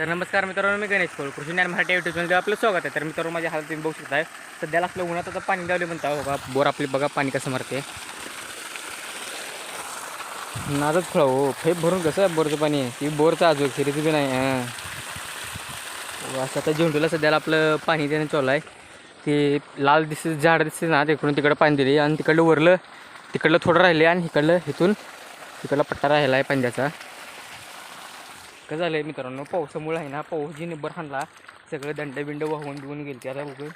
तर नमस्कार मित्रांनो मी गणेश कोळ कृषी ज्ञान मराठी युट्यूब चॅनलमध्ये आपलं स्वागत आहे. तर मित्रांनो माझ्या हातात तुम्ही बघू शकताय सध्याला आपलं उन्हात आता पाणी द्यावले म्हणता. हो, बघा बोर आपली बघा पाणी कसं मारते. नाजच फळ हो फेप भरून कसं आहे बोरचं पाणी? ती बोरचं आजू शिरीचं बी नाही हां. हो, असं आता झेंडूला सध्याला आपलं पाणी देणं चालू आहे. ते लाल दिसते झाड दिसते ना तिकडून तिकडं पाणी दिले. आणि तिकडलं वरलं तिकडलं थोडं राहिले आणि इकडलं इथून तिकडला पट्टा राहिला आहे पाण्याचा धक्का झालं आहे मित्रांनो. पावसामुळे आहे ना पाऊस जी निब्बर हाणला. सगळं दंड बिंड वाहून बिवून गेली त्याला बघून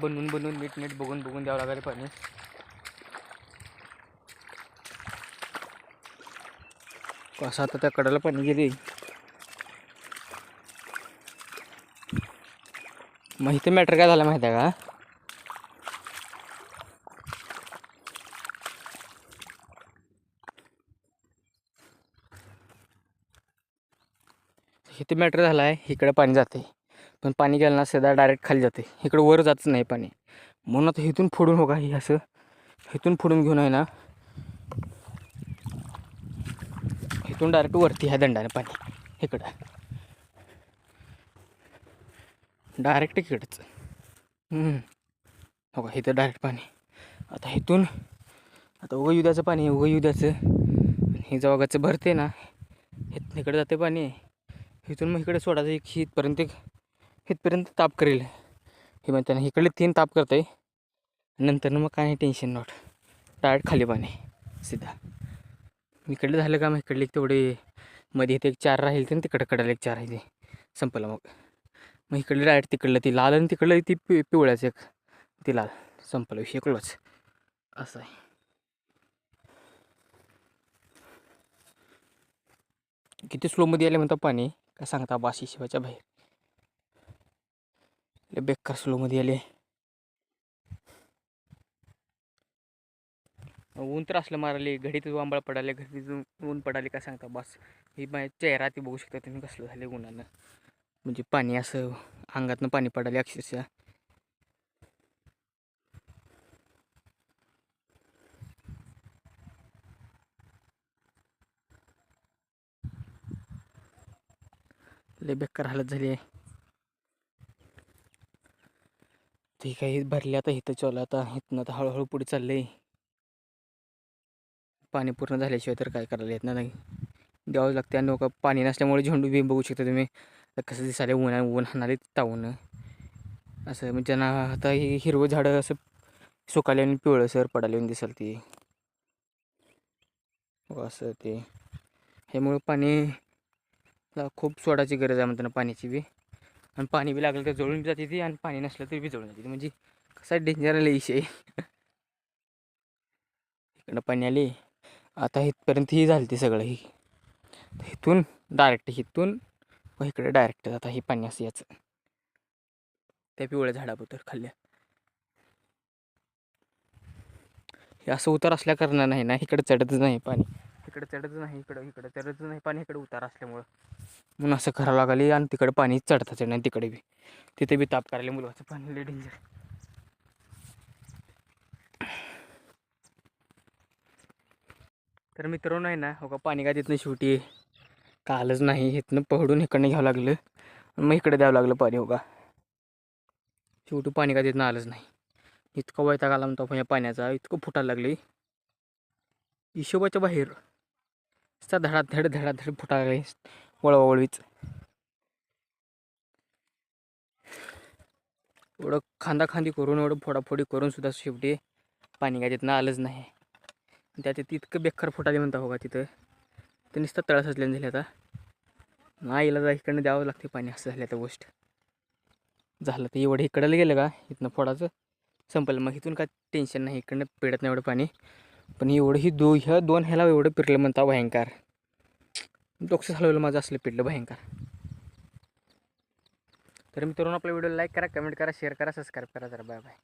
बनवून बनवून नीट नीट बघून बघून द्यावं लागेल पाणी. कसं आता त्या कडाला पाणी गेली मग इथे मॅटर काय झालं माहिती आहे का? इथे मॅटर झाला आहे इकडे पाणी जाते. पण पाणी गेलं ना सदा डायरेक्ट खाली जाते. इकडं वर जातच नाही पाणी. म्हणून आता इथून फोडून हो का हे असं. इथून फोडून घेऊन आहे ना इथून डायरेक्ट वरती ह्या दंडाने पाणी. इकडं. डायरेक्ट इकडंच. हो का इथं डायरेक्ट पाणी. आता इथून आता उगं उद्याचं पाणी उगं युद्धाचं. हे जवागाचं भरते ना हे इकडे जाते पाणी. इथून मग इकडे सोडायचं. एक हितपर्यंत एक हितपर्यंत ताप करेल. हे म्हणताना इकडले तीन ताप करतं आहे नंतर मग काय टेन्शन नॉट टायर्ड खाली पाणी सीधा. इकडलं झालं का मग इकडले एक तेवढे मध्ये इथे एक चार राहील तर तिकडं कडायला एक चार आहे ते संपलं मग. मग इकडले डायरेक्ट तिकडलं ती लाल आणि तिकडलं ती पि पिवळ्याचं एक. ती लाल. संपलं विषय कळच असं आहे. किती स्लोमध्ये आले म्हणता पाणी? काय सांगता बाशी शिवाच्या बाहेर? लय बेकार स्लोमध्ये आले. ऊन तर असलं मारले घडीत आंबळ पडाले घडीत ऊन पडाले काय सांगता बस. ही माझ्या चेहरा ती बघू शकता तुम्ही कसलं झाले उन्हानं. म्हणजे पाणी असं अंगातनं पाणी पडाले अक्षरशः. लय बेकार हालत झाली आहे. ते काही भरले आता इथं चालू आता इथनं आता हळूहळू पुढे चाललंय. पाणी पूर्ण झाल्याशिवाय तर काय करायला येत नाही. द्यावं लागते आणि लोक पाणी नसल्यामुळे झेंडू बी बघू शकता तुम्ही. कसं दिसायला ऊन ऊन हाणाले तावून असं म्हणजे त्यांना आता ही हिरवं झाडं असं सुकाले आणि पिवळसर पडाले येऊन दिसाल ती. असं ते. ह्यामुळं पाणी खूप सोडायची गरज आहे म्हणताना पाण्याची बी. आणि पाणी बी लागलं तर जळून जाते ती आणि पाणी नसलं तरी बी जळून जाते म्हणजे कसा डेंजर आला विषय. इकडं पाणी आले. आता इथपर्यंत ही झाली ती सगळं ही. इथून डायरेक्ट इथून व इकडे डायरेक्ट आता हे पाणी असं याचं. त्या पिवळ्या झाडाबरोबर खाल्ल्या. हे असं उतार असल्या कारणानं नाही ना इकडे चढतच नाही पाणी. तिकडे चढत नाही इकडं इकडं चढत नाही पाणी इकडे उतार असल्यामुळं. म्हणून असं करावं लागले आणि तिकडे पाणी चढता चढ नाही तिकडे बी. तिथे बी ताप करायला मुलगाचं पाणी लय डेंजर तर मित्रांनो आहे ना हो का पाणी का तिथनं शेवटी कालच नाही इथनं पहडून इकडनं घ्यावं लागलं. आणि मग इकडे द्यावं लागलं पाणी हो का शेवटी पाणी का तिथनं आलंच नाही. इतकं वैताग आला म्हणतो या पाण्याचा इतकं फुटायला लागले हिशोबाच्या बाहेर. नुसता धडाधड धडाधड फुटायला लागले वळवावळवीच एवढं खांदा खांदी करून एवढं फोडाफोडी करून सुद्धा शेवटी पाणी काय तिथनं आलंच नाही. त्याचे इतकं बेकार फुटाले म्हणता हो का तिथं? ते नुसतं तळस असल्याने झाले आता. नाही जा इकडनं द्यावं लागते पाणी असं झालं आता गोष्ट. झालं तर एवढं इकडलं गेलं का? इथनं फोडाचं. संपलं. मग इथून काय टेन्शन नाही. इकडनं पिडत नाही एवढं पाणी. पण एवढं ही दो ह्या दोन ह्याला एवढं पिरलं म्हणता भयंकर. डोकं हलवलं माझं असलं पिरलं भयंकर. तर मित्रांनो आपला व्हिडिओ लाईक करा कमेंट करा शेअर करा सबस्क्राईब करा जरा बाय बाय